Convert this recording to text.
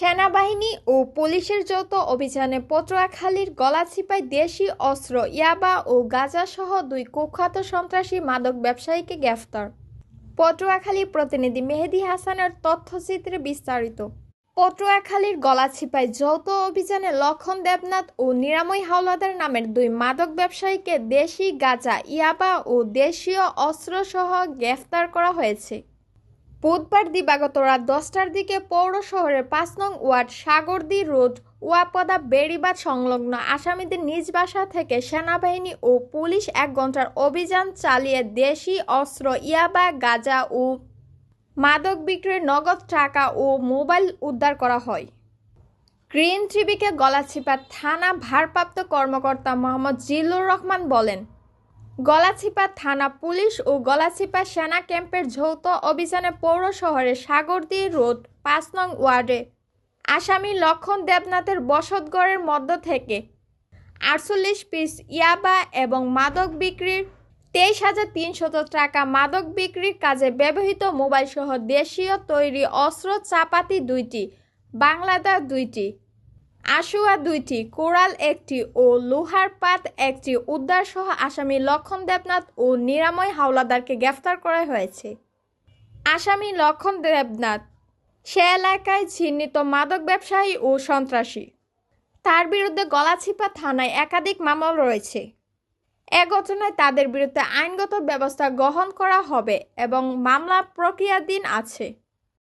সেনাবাহিনী ও পুলিশের যৌথ অভিযানে পটুয়াখালীর গলাচিপায় দেশি অস্ত্র, ইয়াবা ও গাঁজাসহ দুই কুখ্যাত সন্ত্রাসী মাদক ব্যবসায়ীকে গ্রেফতার। পটুয়াখালী প্রতিনিধি মেহেদি হাসানের তথ্যচিত্রে বিস্তারিত। পটুয়াখালীর গলাচিপায় যৌথ অভিযানে লক্ষণ দেবনাথ ও নিরাময় হাওলাদার নামের দুই মাদক ব্যবসায়ীকে দেশি গাঁজা, ইয়াবা ও দেশীয় অস্ত্রসহ গ্রেফতার করা হয়েছে। বুধবার দিবাগত রাত দশটার দিকে পৌর শহরের পাঁচ নং ওয়ার্ড সাগরদি রোড ওয়াপদা বেড়িবাদ সংলগ্ন আসামিদের নিজ বাসা থেকে সেনাবাহিনী ও পুলিশ এক ঘণ্টার অভিযান চালিয়ে দেশি অস্ত্র, ইয়াবা, গাজা ও মাদক বিক্রির নগদ টাকা ও মোবাইল উদ্ধার করা হয়। গ্রিন ট্রিবিকে গলাচিপা থানা ভারপ্রাপ্ত কর্মকর্তা মোহাম্মদ জিল্লুর রহমান বলেন গলাচিপা থানা পুলিশ ও গলাছিপা সেনা ক্যাম্পের যৌথ অভিযানে পৌর শহরের সাগরদি রোড পাঁচ নং ওয়ার্ডে আসামি লক্ষণ দেবনাথের বসতগড়ের মধ্য থেকে আটচল্লিশ পিস ইয়াবা এবং মাদক বিক্রির তেইশ হাজার তিনশত টাকা মাদক বিক্রির কাজে ব্যবহৃত মোবাইল সহ দেশীয় তৈরি অস্ত্র চাপাতি দুইটি বাংলাদা দুইটি। আশুয়া দুইটি, কোরাল একটি ও লোহার পাত একটি। উদ্ধার সহ আসামি লক্ষণ দেবনাথ ও নিরাময় হাওলাদারকে গ্রেফতার করা হয়েছে। আসামি লক্ষণ দেবনাথ, সে এলাকায় চিহ্নিত মাদক ব্যবসায়ী ও সন্ত্রাসী। তার বিরুদ্ধে গলাছিপা থানায় একাধিক মামলা রয়েছে। এ ঘটনায় তাদের বিরুদ্ধে আইনগত ব্যবস্থা গ্রহণ করা হবে এবং মামলা প্রক্রিয়াধীন আছে।